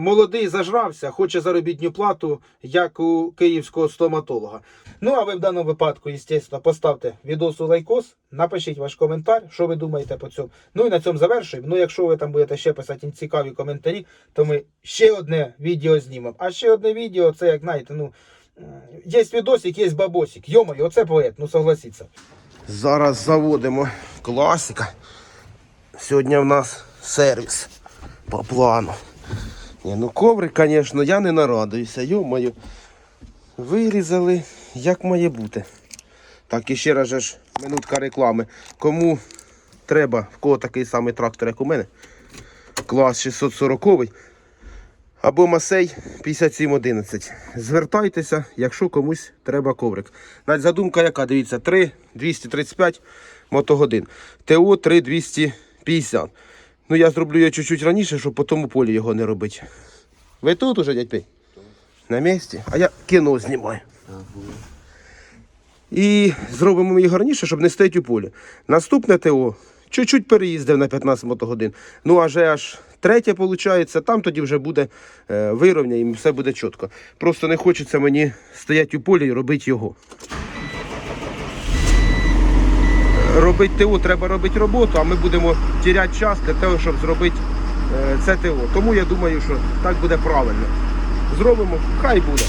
Молодий зажрався, хоче заробітну плату, як у київського стоматолога. Ну а ви в даному випадку, звісно, поставте відосу лайкос, напишіть ваш коментар, що ви думаєте по цьому. Ну і на цьому завершуємо. Ну, якщо ви там будете ще писати цікаві коментарі, то ми ще одне відео знімемо. А ще одне відео, це як знаєте, ну є відосик, є бабосик. Йомаю, оце поет, ну согласіться. Зараз заводимо класика. Сьогодні в нас сервіс по плану. Ні, ну коврик, звісно, я не нарадуюся. Йо-моє. Вирізали, як має бути. Так, і ще раз же ж минутка реклами. Кому треба, в кого такий самий трактор, як у мене, клас 640 або Масей 5711. Звертайтеся, якщо комусь треба коврик. Навіть задумка яка, дивіться, 3 235 мотогодин. ТО 3 250. Ну я зроблю його чуть-чуть раніше, щоб по тому полі його не робити. Ви тут уже, дядь Пей? На місці? А я кіно знімаю. І зробимо її раніше, щоб не стояти у полі. Наступне ТО чуть-чуть переїздив на 15 мотогодин. Ну аже аж третє виходить, там тоді вже буде е, вирівня і все буде чітко. Просто не хочеться мені стояти у полі і робити його. Робити ТО треба робити роботу, а ми будемо тіряти час для того, щоб зробити е, це ТО. Тому я думаю, що так буде правильно. Зробимо, хай буде.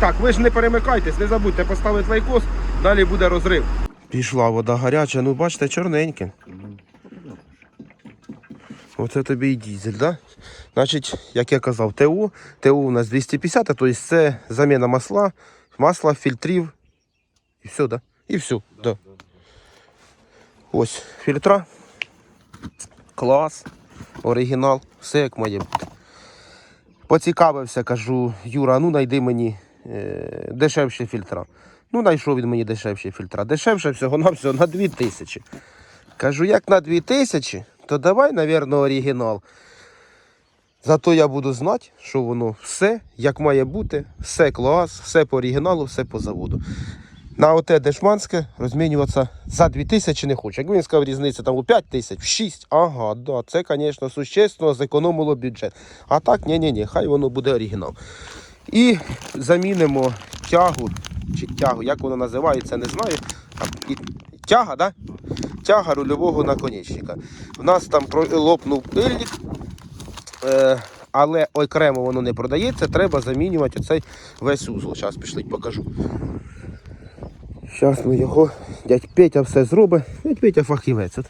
Так, ви ж не перемикайтесь, не забудьте поставити лайкос, далі буде розрив. Пішла вода гаряча, ну бачите, чорненьке. Оце тобі і дізель, да? Значить, як я казав, ТУ, ТУ у нас 250, тобто це заміна масла, масла, фільтрів. І все, да? І все, да. Ось фільтра. Клас, оригінал, все як має бути. Поцікавився, кажу, Юра, ну знайди мені е, дешевші фільтра. Ну, знайшов він мені дешевші фільтра. Дешевше всього на всього на 2000. Кажу, як на 2000, то давай, напевно, оригінал. Зато я буду знати, що воно все як має бути, все клас, все по оригіналу, все по заводу. На оте дешманське розмінюватися за 2000 не хочу. Якби він сказав різниця там у 5 тисяч, в 6, ага, да, це, звісно, существенно зекономило бюджет. А так, ні-ні-ні, хай воно буде оригінал. І замінимо тягу, чи тягу, як вона називається, не знаю. Тяга, да? Тяга рульового наконечника. У нас там лопнув пильник, е, але окремо воно не продається, треба замінювати оцей весь узол. Зараз пішли, покажу. Зараз ми його, дядь Петя все зробить. Дядь Петя фахівець. От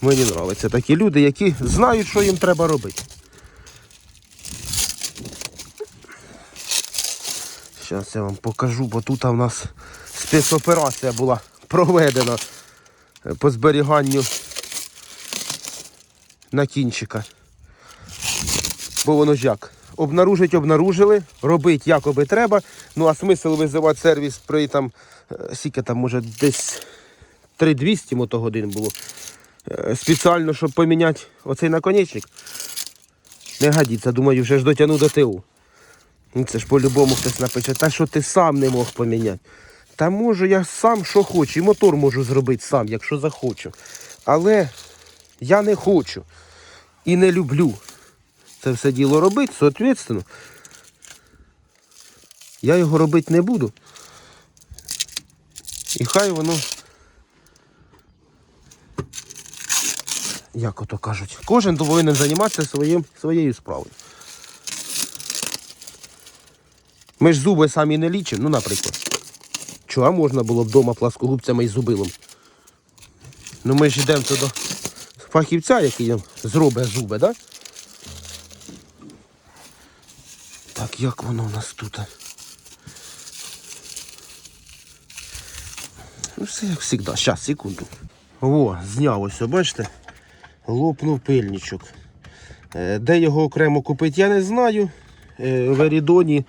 Мені подобаються такі люди, які знають, що їм треба робити. Зараз я вам покажу, бо тут у нас спецоперація була проведена по зберіганню накінчика. Бо воно ж як? Обнаружить, обнаружили, робить якоби треба. Ну а смисл визивати сервіс при там, скільки там, може, десь 3200 мотогодин було. Е, Спеціально, щоб поміняти оцей наконечник. Не годиться, думаю, вже ж дотягну до ТУ. Ну це ж по-любому хтось напише, та що ти сам не мог поміняти. Та можу я сам що хочу, і мотор можу зробити сам, якщо захочу. Але я не хочу і не люблю це все діло робити, соответственно, я його робити не буду. І хай воно, як ото кажуть, кожен повинен займатися своїм, своєю справою. Ми ж зуби самі не лічимо, ну, наприклад. Чого можна було вдома пласкогубцями і зубилом? Ну ми ж йдемо до фахівця, який зробить зуби, так? Так, як воно у нас тут? Ну, все як завжди. Щас, секунду. О, зняв ось, бачите? Лопнув пильничок. Е, Де його окремо купити, я не знаю. Е, В Ерідоні,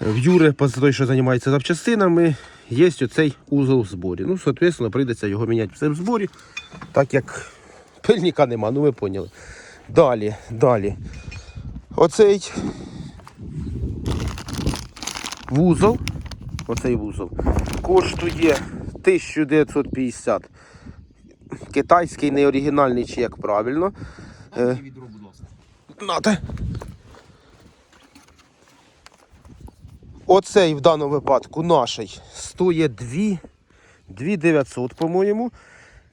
в Юре, той, що займається запчастинами, є оцей узол в зборі. Ну, соответственно, прийдеться його міняти все в зборі, так як пильника нема, ну ви поняли. Далі, далі. Оцей вузол, оцей вузол, коштує 1950. Китайський, неоригінальний, чи як правильно. Дайте е. відро, Оцей в даному випадку наш стоїть 2900, по-моєму.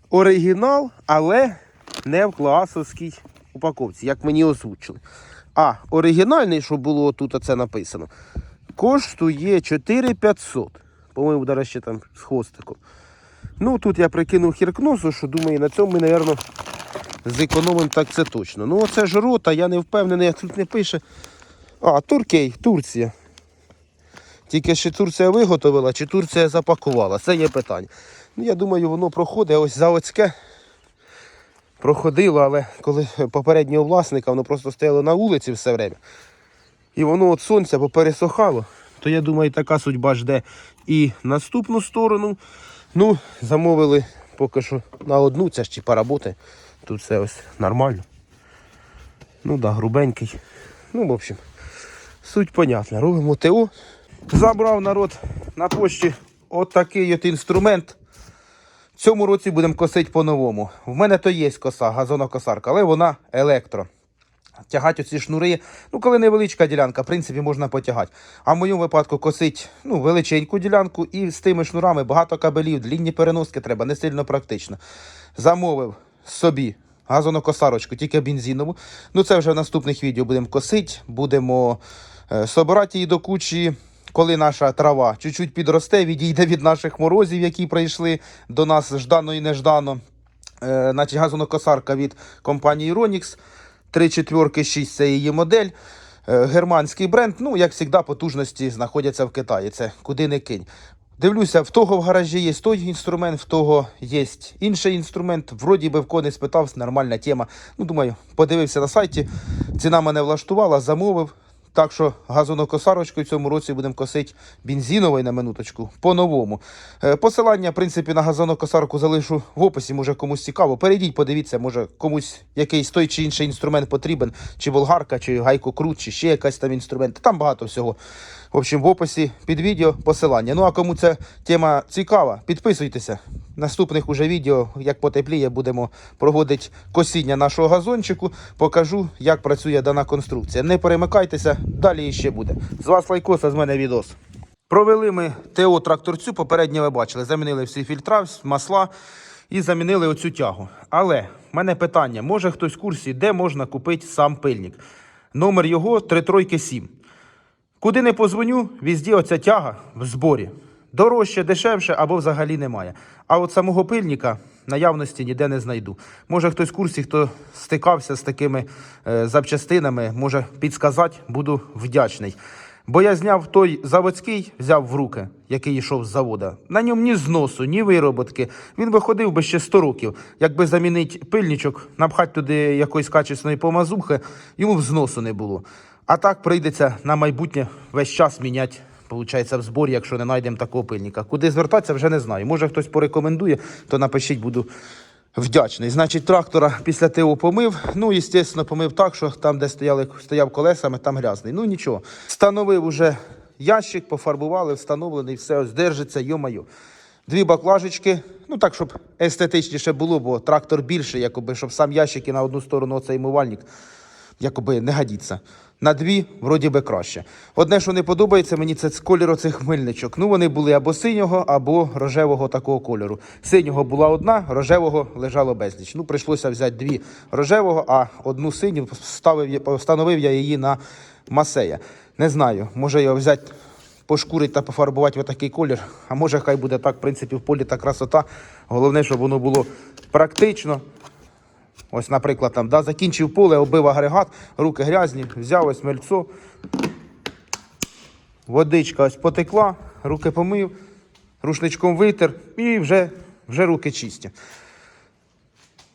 Оригінал, але не в класовській упаковці, як мені озвучили. А оригінальний, що було тут, це написано, коштує 4500. По-моєму, даже ще там з хвостиком. Ну, тут я прикинув хіркносу, що думаю, на цьому ми, мабуть, зекономимо так це точно. Ну, оце ж рота, я не впевнений, як тут не пише. А, Туркей, Турція. Тільки чи Турція виготовила, чи Турція запакувала. Це є питання. Ну, я думаю, воно проходить ось заводське. Проходило, але коли попереднього власника воно просто стояло на вулиці все время. І воно від сонця попересохало, то я думаю, така судьба жде і наступну сторону. Ну, замовили поки що на одну, це ж ті поработи. Тут все ось нормально. Ну да, грубенький. Ну, в общем, суть понятна. Робимо ТО. Забрав народ на пошті от от інструмент. В цьому році будемо косити по-новому. В мене то є коса, газонокосарка, але вона електро. Тягати оці шнури, ну коли невеличка ділянка, в принципі, можна потягати. А в моєму випадку косить ну, величеньку ділянку і з тими шнурами багато кабелів, длінні переноски треба, не сильно практично. Замовив собі газонокосарочку, тільки бензинову. Ну це вже в наступних відео будемо косити, будемо е, собирати її до кучі. Коли наша трава чуть-чуть підросте, відійде від наших морозів, які прийшли до нас ждано і неждано. Е, значить, газонокосарка від компанії Ronix. 3 четверки 6 це її модель. Е, Германський бренд. Ну, як завжди, потужності знаходяться в Китаї. Це куди не кинь. Дивлюся, в того в гаражі є той інструмент, в того є інший інструмент. Вроді би в кони спитав, нормальна тема. Ну, думаю, подивився на сайті. Ціна мене влаштувала, замовив. Так що газонокосарочкою в цьому році будемо косити бензиновою на минуточку по-новому. Е, Посилання, в принципі, на газонокосарку залишу в описі, може комусь цікаво. Перейдіть, подивіться, може комусь якийсь той чи інший інструмент потрібен, чи болгарка, чи гайкокрут, чи ще якась там інструмент. Там багато всього. В общем, в описі під відео посилання. Ну а кому ця тема цікава, підписуйтеся. Наступних уже відео, як потепліє, будемо проводити косіння нашого газончику. Покажу, як працює дана конструкція. Не перемикайтеся, далі ще буде. З вас лайкос, а з мене відос. Провели ми ТО тракторцю, попередньо ви бачили. Замінили всі фільтра, масла і замінили оцю тягу. Але в мене питання: може хтось в курсі, де можна купити сам пильник? Номер його 337. Куди не позвоню, візді оця тяга в зборі. Дорожче, дешевше або взагалі немає. А от самого пильника наявності ніде не знайду. Може хтось в курсі, хто стикався з такими е, запчастинами, може підсказати, буду вдячний. Бо я зняв той заводський, взяв в руки, який йшов з завода. На ньому ні зносу, ні вироботки. Він виходив би ще 100 років. Якби замінити пильничок, напхати туди якоїсь качественної помазухи, йому б зносу не було. А так прийдеться на майбутнє весь час міняти, виходить, в зборі, якщо не знайдемо такого пильника. Куди звертатися, вже не знаю. Може хтось порекомендує, то напишіть, буду вдячний. Значить, трактора після ТО помив. Ну, звісно, помив так, що там, де стояли, стояв колесами, там грязний. Ну нічого. Встановив уже ящик, пофарбували, встановлений, все ось держиться, йо-майо. Дві баклажечки, ну так, щоб естетичніше було, бо трактор більший, якоби, щоб сам ящик і на одну сторону оцей мивальник якоби не годиться. На дві, вроді би, краще. Одне, що не подобається, мені це колір оцих мильничок. Ну, вони були або синього, або рожевого такого кольору. Синього була одна, рожевого лежало безліч. Ну, прийшлося взяти дві рожевого, а одну синю вставив, я- встановив я її на масея. Не знаю, може його взяти, пошкурити та пофарбувати в такий колір. А може, хай буде так, в принципі, в полі та красота. Головне, щоб воно було практично. Ось, наприклад, там, да, закінчив поле, оббив агрегат, руки грязні, взяв ось мельцо, водичка ось потекла, руки помив, рушничком витер і вже, вже руки чисті.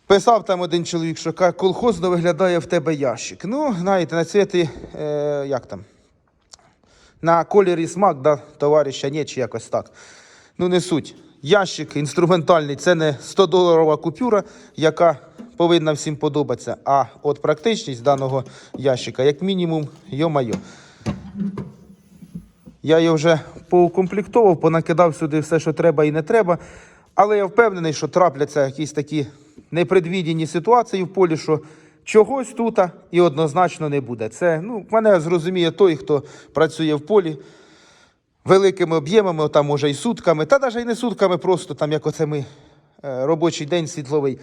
Писав там один чоловік, що колхозно виглядає в тебе ящик. Ну, знаєте, на цвіті, е, як там, на кольорі смак, да, товариша, ні, чи якось так. Ну, не суть. Ящик інструментальний це не 100-доларова купюра, яка повинна всім подобатися. А от практичність даного ящика, як мінімум, йо-майо. Я його вже поукомплектував, понакидав сюди все, що треба і не треба. Але я впевнений, що трапляться якісь такі непредвідені ситуації в полі, що чогось тут і однозначно не буде. Це ну, мене зрозуміє той, хто працює в полі. великими об'ємами, там може і сутками, та навіть і не сутками, просто там, як оце ми е, робочий день світловий.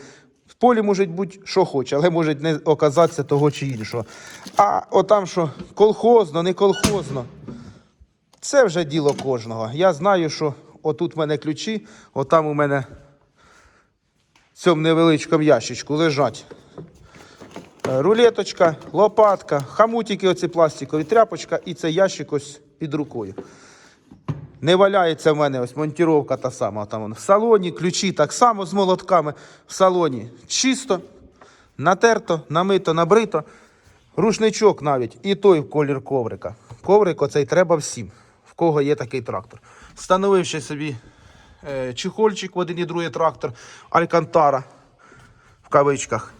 В полі може бути що хоче, але може не оказатися того чи іншого. А отам, що колхозно, не колхозно, це вже діло кожного. Я знаю, що отут в мене ключі, отам у мене в цьому невеличкому ящичку лежать е, рулеточка, лопатка, хамутики, оці пластикові, тряпочка і цей ящик ось під рукою. Не валяється в мене ось монтіровка та сама. Там в салоні, ключі так само з молотками. В салоні чисто, натерто, намито, набрито. Рушничок навіть і той в колір коврика. Коврик оцей треба всім, в кого є такий трактор. Встановив ще собі е, чехольчик в один і другий трактор Алькантара в кавичках,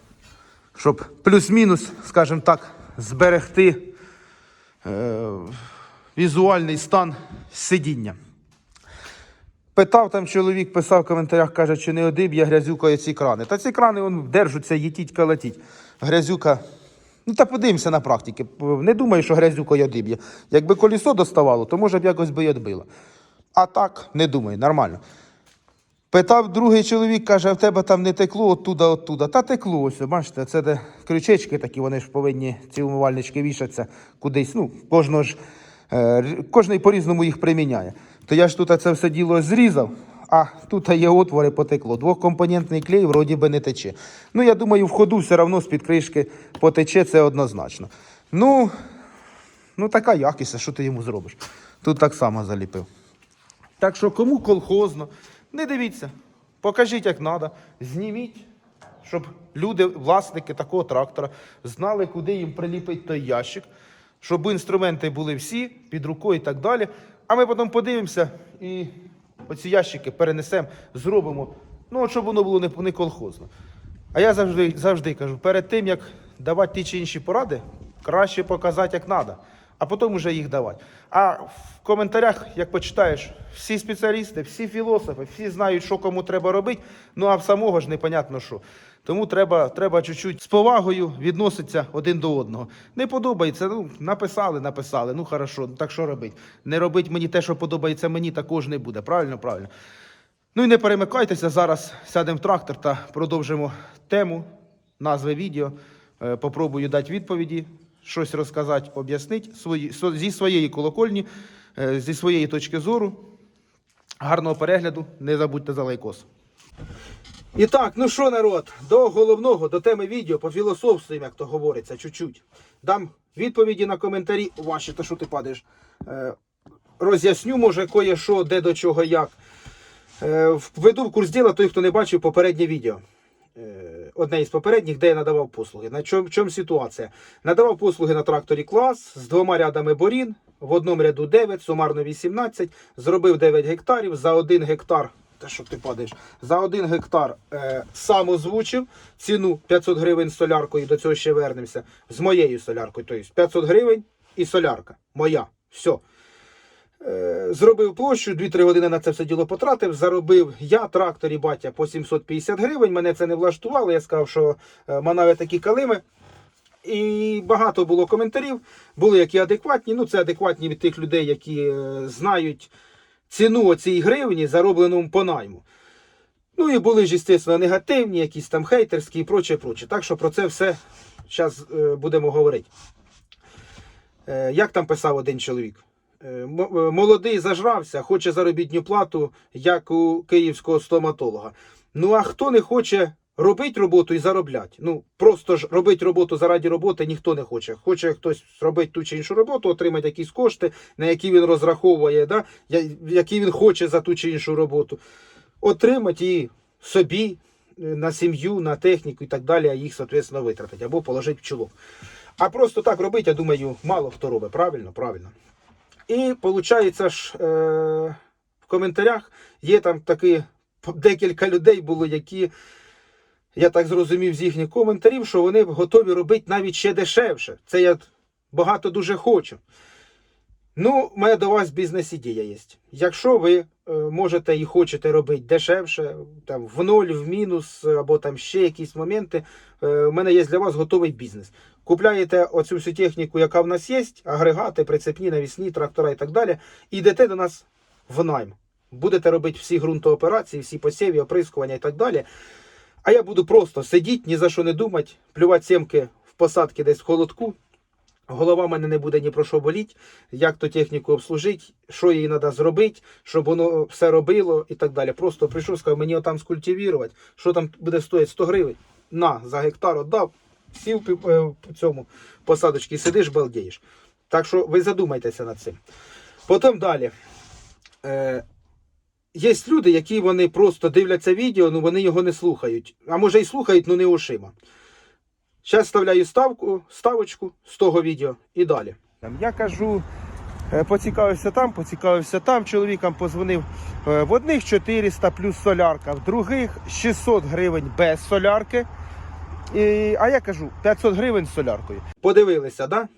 щоб плюс-мінус, скажімо так, зберегти е, візуальний стан сидіння. Питав там чоловік, писав в коментарях, каже, чи не одиб'є грязюкою ці крани. Та ці крани вон, держаться, їтіть, калатіть. Грязюка. Ну та подивимося на практиці. Не думаю, що грязюкою одиб'є. Якби колесо доставало, то може б якось би й одбило. А так, не думаю, нормально. Питав другий чоловік, каже, а в тебе там не текло оттуда, оттуда. Та текло ось, бачите, це де крючечки такі, вони ж повинні, ці умивальнички вішатися кудись. Ну, кожного ж, кожний по-різному їх приміняє. То я ж тут це все діло зрізав, а тут є отвори потекло. Двохкомпонентний клей вроді би не тече. Ну, я думаю, в ходу все одно з-під кришки потече, це однозначно. Ну, ну така якість, а що ти йому зробиш? Тут так само заліпив. Так що кому колхозно, не дивіться, покажіть, як треба, зніміть, щоб люди, власники такого трактора, знали, куди їм приліпить той ящик, щоб інструменти були всі під рукою і так далі. А ми потім подивимося і оці ящики перенесемо, зробимо, ну, щоб воно було не колхозно. А я завжди, завжди кажу, перед тим, як давати ті чи інші поради, краще показати, як треба, а потім вже їх давати. А в коментарях, як почитаєш, всі спеціалісти, всі філософи, всі знають, що кому треба робити, ну а в самого ж непонятно що. Тому треба, треба чуть-чуть з повагою відноситися один до одного. Не подобається, ну написали, написали, ну хорошо, так що робити? Не робить мені те, що подобається мені, також не буде. Правильно, правильно. Ну і не перемикайтеся, зараз сядемо в трактор та продовжимо тему, назви відео. Е, Попробую дати відповіді, щось розказати, об'яснити зі своєї колокольні, е, зі своєї точки зору. Гарного перегляду, не забудьте за лайкос. І так, ну що, народ, до головного, до теми відео, по пофілософствуємо, як то говориться, чуть-чуть. Дам відповіді на коментарі ваші, та що ти падаєш. Е, роз'ясню, може, кое-що, де до чого, як. Е, Введу в курс діла той, хто не бачив попереднє відео. Е, Одне із попередніх, де я надавав послуги. На чому, в чому ситуація? Надавав послуги на тракторі клас з двома рядами борін, в одному ряду 9, сумарно 18, зробив 9 гектарів за 1 гектар. Та що ти падаєш? За 1 гектар е, сам озвучив ціну 500 гривень з соляркою, до цього ще вернемося. З моєю соляркою. Тобто 500 гривень і солярка. Моя. Все. Зробив площу, 2-3 години на це все діло потратив. Заробив я тракторі батя по 750 гривень. Мене це не влаштувало. Я сказав, що е, манаве такі калими. І багато було коментарів. Були які адекватні. Ну, це адекватні від тих людей, які е, знають ціну оцій гривні, заробленому по найму. Ну і були ж, звісно, негативні, якісь там хейтерські і проче, проче. Так що про це все зараз будемо говорити. Е, Як там писав один чоловік? Е, е, Молодий зажрався, хоче заробітну плату, як у київського стоматолога. Ну а хто не хоче робити роботу і заробляти? Ну просто ж робити роботу заради роботи ніхто не хоче. Хоче хтось робити ту чи іншу роботу, отримати якісь кошти, на які він розраховує, да? які він хоче за ту чи іншу роботу. Отримати і собі, е, на сім'ю, на техніку і так далі, а їх, соответственно, витратити або положити в чолок. А просто так робити, я думаю, мало хто робить. Правильно? Правильно. І виходить ж е, в коментарях є там такі декілька людей було, які, я так зрозумів з їхніх коментарів, що вони готові робити навіть ще дешевше. Це я багато дуже хочу. Ну, у мене до вас бізнес-ідея є. Якщо ви е, можете і хочете робити дешевше, там, в ноль, в мінус, або там ще якісь моменти, е, у мене є для вас готовий бізнес. купляєте оцю всю техніку, яка в нас є, агрегати, прицепні, навісні, трактора і так далі, і йдете до нас в найм. Будете робити всі ґрунтооперації, всі посіві, оприскування і так далі. А я буду просто сидіти, ні за що не думати, плювати сімки в посадки десь в холодку. Голова в мене не буде ні про що боліть, як ту техніку обслужити, що їй треба зробити, щоб воно все робило і так далі. Просто прийшов, сказав, мені отам скультивірувати, що там буде стоїти 100 гривень. На, за гектар отдав, сів пі- е, цьому посадочці, сидиш, балдієш. Так що ви задумайтеся над цим. Потім далі. Е, є люди, які вони просто дивляться відео, ну вони його не слухають. А може і слухають, ну не ушима. Зараз вставляю ставку, ставочку з того відео і далі. Я кажу, е, поцікавився там, поцікавився там. Чоловікам позвонив е, в одних 400 плюс солярка, в других 600 гривень без солярки. І, а я кажу 500 гривень з соляркою. Подивилися, да?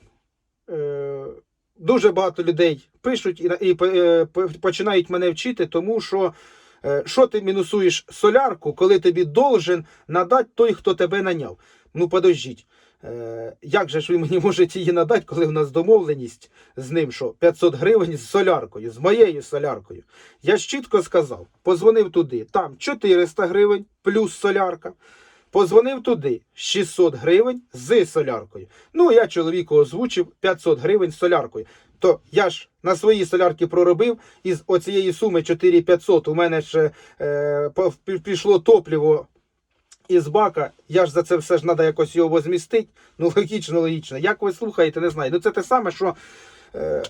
Дуже багато людей пишуть і, і е, починають мене вчити, тому що е, що ти мінусуєш солярку, коли тобі должен надати той, хто тебе наняв. Ну, подождіть. Е, як же ж ви мені можете її надати, коли в нас домовленість з ним, що 500 гривень з соляркою, з моєю соляркою? Я ж чітко сказав, позвонив туди, там 400 гривень плюс солярка. Позвонив туди 600 гривень з соляркою. Ну, я чоловіку озвучив 500 гривень з соляркою. То я ж на своїй солярки проробив, із оцієї суми 4500 у мене ще е, пішло топливо із бака. Я ж за це все ж треба якось його возмістити. Ну, логічно, логічно. Як ви слухаєте, не знаю. Ну це те саме, що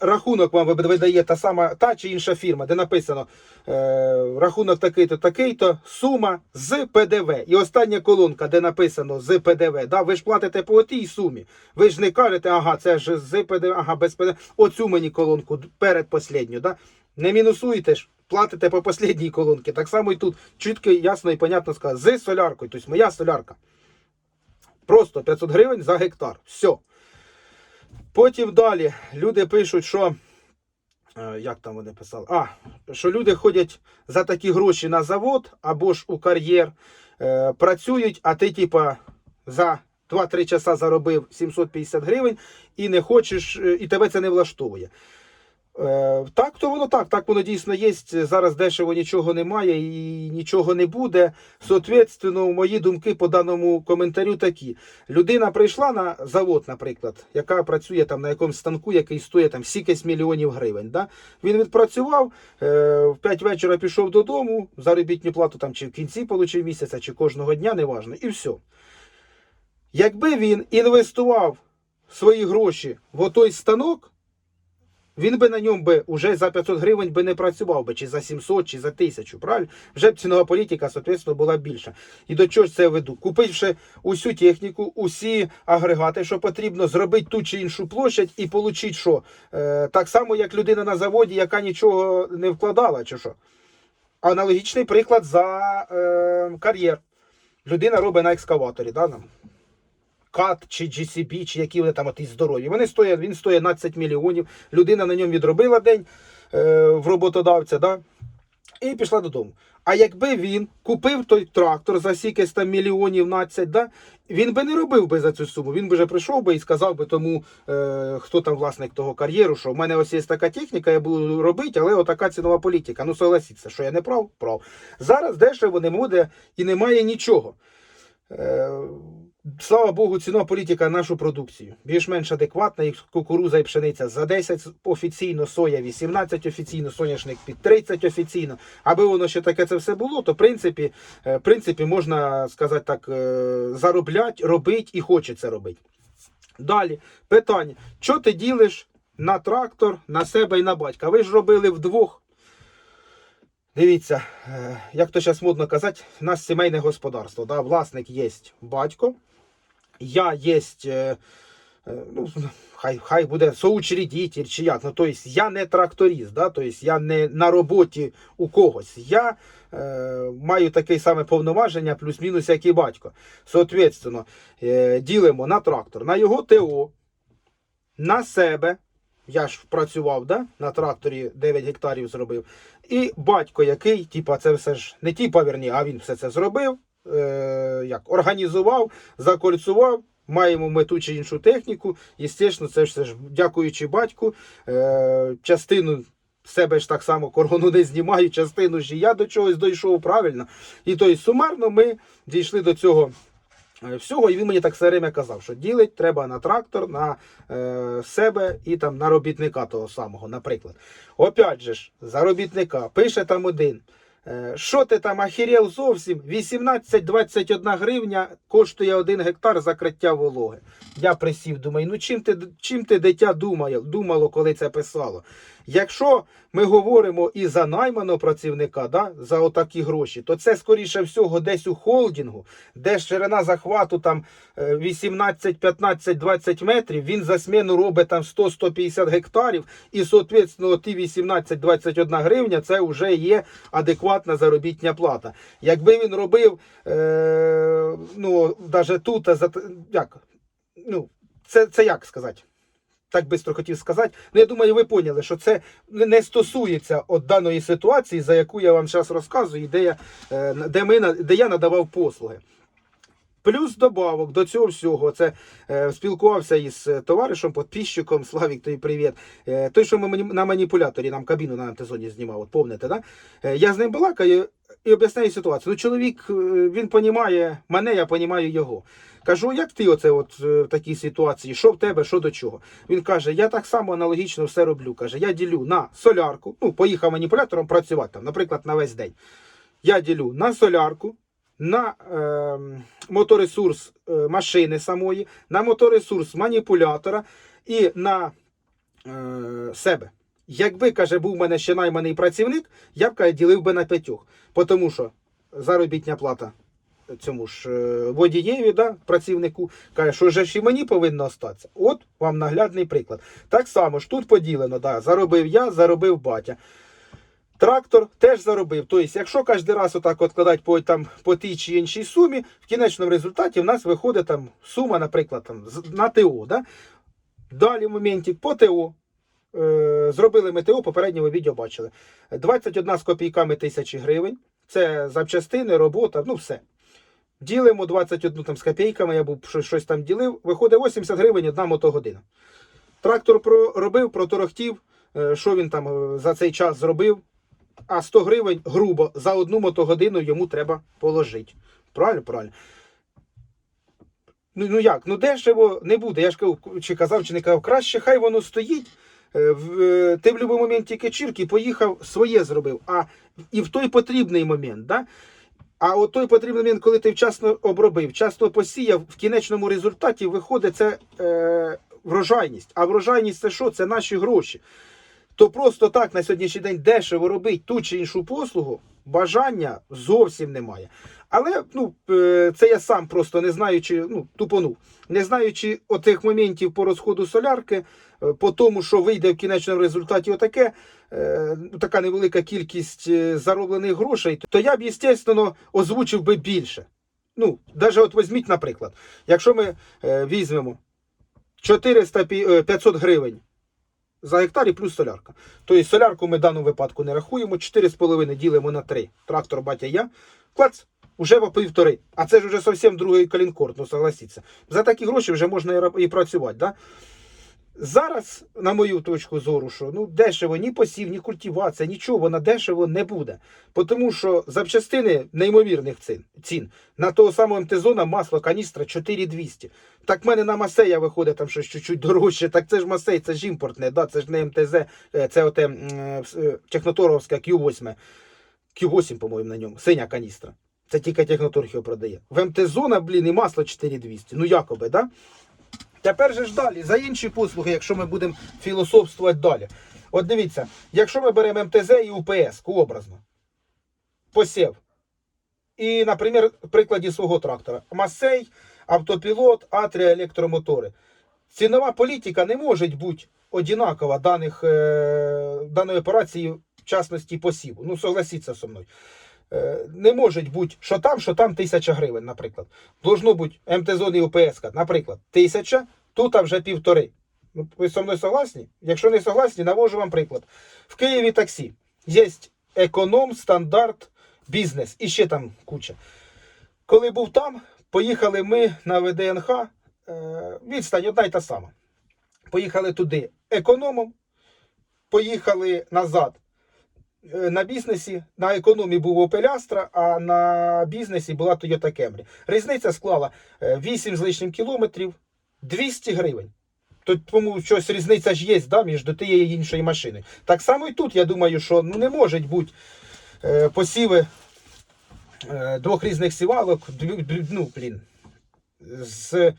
рахунок вам видає та сама та чи інша фірма, де написано е, рахунок такий-то, такий-то, сума з ПДВ. І остання колонка, де написано з ПДВ. Да? Ви ж платите по отій сумі. Ви ж не кажете, ага, це ж з ПДВ, ага, без ПДВ. Оцю мені колонку передпослідню. Да? Не мінусуєте ж, платите по послідній колонці. Так само і тут чітко, ясно і понятно сказано. З соляркою, тобто моя солярка. Просто 500 гривень за гектар. Все. Потім далі люди пишуть, що. е, Як там вони писали? А, що люди ходять за такі гроші на завод або ж у кар'єр, е, працюють, а ти, типа, за 2-3 часа заробив 750 гривень і не хочеш, е, і тебе це не влаштовує. Е, Так, то воно так, так воно дійсно є. Зараз дешево нічого немає і нічого не буде. Соответственно, мої думки по даному коментарю такі. Людина прийшла на завод, наприклад, яка працює там на якомусь станку, який стоїть там стількись мільйонів гривень. Да? Він відпрацював, е, в 5 вечора пішов додому, заробітну плату там чи в кінці получив місяця, чи кожного дня, неважно, і все. Якби він інвестував свої гроші в той станок, він би на ньому би уже за 500 гривень би не працював би, чи за 700, чи за 1000, правильно? Вже б цінова політика, соответственно, була більша. І до чого ж це я веду? Купивши усю техніку, усі агрегати, що потрібно, зробити ту чи іншу площадь і отримати що? Е, так само, як людина на заводі, яка нічого не вкладала, чи що? Аналогічний приклад за е, кар'єр. Людина робить на екскаваторі, да, нам. КАТ чи GCB, чи які вони там от і здорові. Вони стоять, він стоїть 12 мільйонів. Людина на ньому відробила день е, в роботодавця, да? і пішла додому. А якби він купив той трактор за сікесь там мільйонів 12, да? він би не робив би за цю суму. Він би вже прийшов би і сказав би тому, е, хто там власник того кар'єру, що в мене ось є така техніка, я буду робити, але отака цінова політика. Ну согласіться, що я не прав, прав. Зараз дешево не буде і немає нічого. Е, Слава Богу, цінова політика нашу продукцію. Більш-менш адекватна, як кукуруза і пшениця за 10 офіційно, соя 18 офіційно, соняшник під 30 офіційно. Аби воно ще таке це все було, то в принципі, е, в принципі можна сказати так, е, заробляти, робити і хочеться робити. Далі, питання: що ти ділиш на трактор, на себе і на батька? Ви ж робили вдвох. Дивіться, е, як то зараз модно казати, у нас сімейне господарство. Да? Власник є батько, я є, е, е, ну, хай, хай буде соучредитель чи як. Ну, тобто я не тракторист, да? тобто я не на роботі у когось. Я е, маю таке саме повноваження, плюс-мінус, як і батько. Соответственно, е, ділимо на трактор, на його ТО, на себе. Я ж працював да? на тракторі 9 гектарів зробив. І батько, який, типа, це все ж не типа, верні, а він все це зробив, е, як, організував, закольцував, маємо ми ту чи іншу техніку. Єстественно, це все ж дякуючи батьку. Е, частину себе ж так само корону не знімаю, частину ж і я до чогось дійшов правильно. І то есть, сумарно ми дійшли до цього. е, Всього, і він мені так все время казав, що ділить треба на трактор, на е, себе і там на робітника того самого, наприклад. Опять же ж, за робітника пише там один. Е, Що ти там ахірєв зовсім? 18-21 гривня коштує один гектар закриття вологи. Я присів, думаю, ну чим ти, чим ти дитя думає, думало, коли це писало? Якщо ми говоримо і за найманого працівника, да, за отакі гроші, то це скоріше всього десь у холдингу, де ширина захвату там е, 18, 15, 20 метрів, він за сміну робить там 100-150 гектарів, і, соответственно, ті 18-21 гривня це вже є адекватна заробітня плата. Якби він робив, е, ну, навіть тут, як, ну, це, це як сказати? Так швидко хотів сказати. Ну, я думаю, ви поняли, що це не стосується от даної ситуації, за яку я вам зараз розказую, де я, е, де, ми, де я надавав послуги. Плюс добавок до цього всього, це е, спілкувався із е, товаришем, підписчиком, Славік, тобі привіт. Е, той, що ми на маніпуляторі нам кабіну на антизоні знімав, от помните, да? Е, я з ним балакаю і об'ясняю ситуацію. Ну, чоловік, е, він понімає мене, я понімаю його. Кажу, як ти оце от е, в такій ситуації, що в тебе, що до чого? Він каже, я так само аналогічно все роблю. Каже, я ділю на солярку, ну, поїхав маніпулятором працювати там, наприклад, на весь день. Я ділю на солярку, на е, моторесурс машини самої, на моторесурс маніпулятора і на е, себе. Якби, каже, був у мене ще найманий працівник, я б каже, ділив би на п'ятьох. Тому що заробітня плата цьому ж е, водієві, да, працівнику, каже, що ж і мені повинно остатися. От вам наглядний приклад. Так само ж тут поділено, да, заробив я, заробив батя. Трактор теж заробив. Тобто, якщо кожен раз отак от кладати по, там, по тій чи іншій сумі, в кінечному результаті в нас виходить там сума, наприклад, там, на ТО. Да? Далі в моменті по ТО. Е, зробили ми ТО, попереднього відео бачили. 21 з копійками тисячі гривень. Це запчастини, робота, ну все. Ділимо 21 там, з копійками, я був щось, щось там ділив. Виходить 80 гривень одна мотогодина. Трактор проробив, проторохтів, е, що він там е, за цей час зробив. А 100 гривень грубо за одну мотогодину йому треба положити. Правильно, правильно. Ну, ну як? Ну дешево не буде. Я ж кажу, чи казав, чи не казав, краще хай воно стоїть. Е, е, Ти в будь-який момент тільки чірки поїхав, своє зробив. А і в той потрібний момент, да? А от той потрібний момент, коли ти вчасно обробив, вчасно посіяв, в кінечному результаті виходить це е, врожайність. А врожайність це що? Це наші гроші. То просто так на сьогоднішній день дешево робити ту чи іншу послугу, бажання зовсім немає. Але ну, е, це я сам просто не знаючи, ну, тупонув, не знаючи отих моментів по розходу солярки, е, по тому, що вийде в кінечному результаті отаке, е, ну, така невелика кількість зароблених грошей, то я б, звісно, озвучив би більше. Ну, навіть от візьміть, наприклад, якщо ми візьмемо 400, пі- е, 500 гривень за гектар і плюс солярка. Тобто солярку ми в даному випадку не рахуємо, 4,5 ділимо на 3. Трактор батя я. Клац, уже по півтори. А це ж вже зовсім другий калінкорд, ну согласіться. За такі гроші вже можна і, працювати. Да? Зараз, на мою точку зору, що ну дешево ні посів, ні культивація, нічого вона дешево не буде. Тому що запчастини неймовірних цін. цін. На того самого МТ-зона масло каністра 4200. Так в мене на Масея виходить там щось чуть-чуть дорожче. Так це ж Масей, це ж імпортне, да? це ж не МТЗ, е, це оте е, е, Техноторовське Q8. Q8, по-моєму, на ньому. Синя каністра. Це тільки Техноторг його продає. В МТ-зона, блін, і масло 4200. Ну якоби, да? Тепер же ж далі, за інші послуги, якщо ми будемо філософствувати далі. От дивіться, якщо ми беремо МТЗ і УПС, образно, посів. І, наприклад, в прикладі свого трактора. Масей, автопілот, Атрія, електромотори. Цінова політика не може бути одинакова даних, е, даної операції, в частності посіву. Ну, согласіться зі мною. Е, не може бути, що там, що там тисяча гривень, наприклад. Должно бути МТ-зон і УПС, наприклад, тисяча, тут вже півтори. Ну, ви зі мною согласні? Якщо не согласні, навожу вам приклад. В Києві таксі. Є економ, стандарт, бізнес і ще там куча. Коли був там, поїхали ми на ВДНХ е, відстань одна й та сама. Поїхали туди економом, поїхали назад на бізнесі. На економі був Opel а на бізнесі була Toyota Camry. Різниця склала е, 8 з лишнім кілометрів 200 гривень. Тому щось різниця ж є да, між тією і іншою машиною. Так само і тут, я думаю, що ну, не можуть бути е, посіви е, двох різних сівалок, ну, блін, з,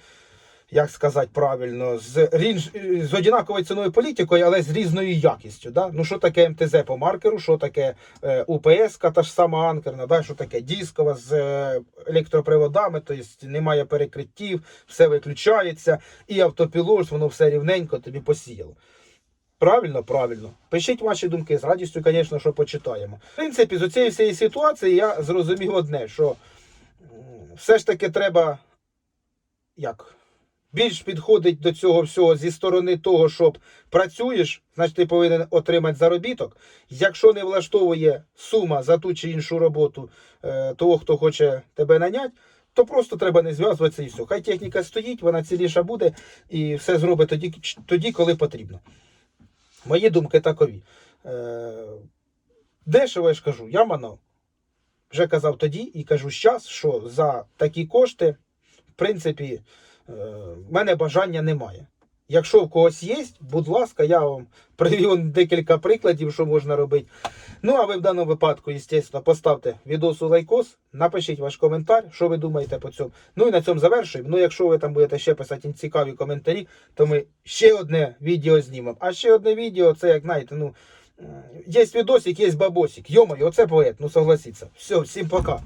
як сказати правильно, з, рінж- з однаковою ціною політикою, але з різною якістю. Да? Ну, що таке МТЗ по маркеру, що таке е, УПС, та ж сама анкерна, да? що таке дискова з е, електроприводами, тобто немає перекриттів, все виключається, і автопілот, воно все рівненько тобі посіяло. Правильно, правильно. Пишіть ваші думки. З радістю, звісно, що почитаємо. В принципі, з цієї всієї ситуації я зрозумів одне, що все ж таки треба як? Більш підходить до цього всього зі сторони того, щоб працюєш, значить ти повинен отримати заробіток. Якщо не влаштовує сума за ту чи іншу роботу е, того, хто хоче тебе наняти, то просто треба не зв'язуватися і все. Хай техніка стоїть, вона ціліша буде і все зробить тоді, тоді коли потрібно. Мої думки такові. Е, дешево я ж кажу, я манав. Вже казав тоді і кажу зараз, що за такі кошти, в принципі, в мене бажання немає. Якщо в когось є, будь ласка, я вам привів декілька прикладів, що можна робити. Ну, а ви в даному випадку, звісно, поставте відосу лайкос, напишіть ваш коментар, що ви думаєте по цьому. Ну і на цьому завершуємо. Ну, якщо ви там будете ще писати цікаві коментарі, то ми ще одне відео знімемо. А ще одне відео, це як знаєте, ну. Є відосик, є бабосик. Йомаю, оце поет, ну согласіться. Все, всім пока.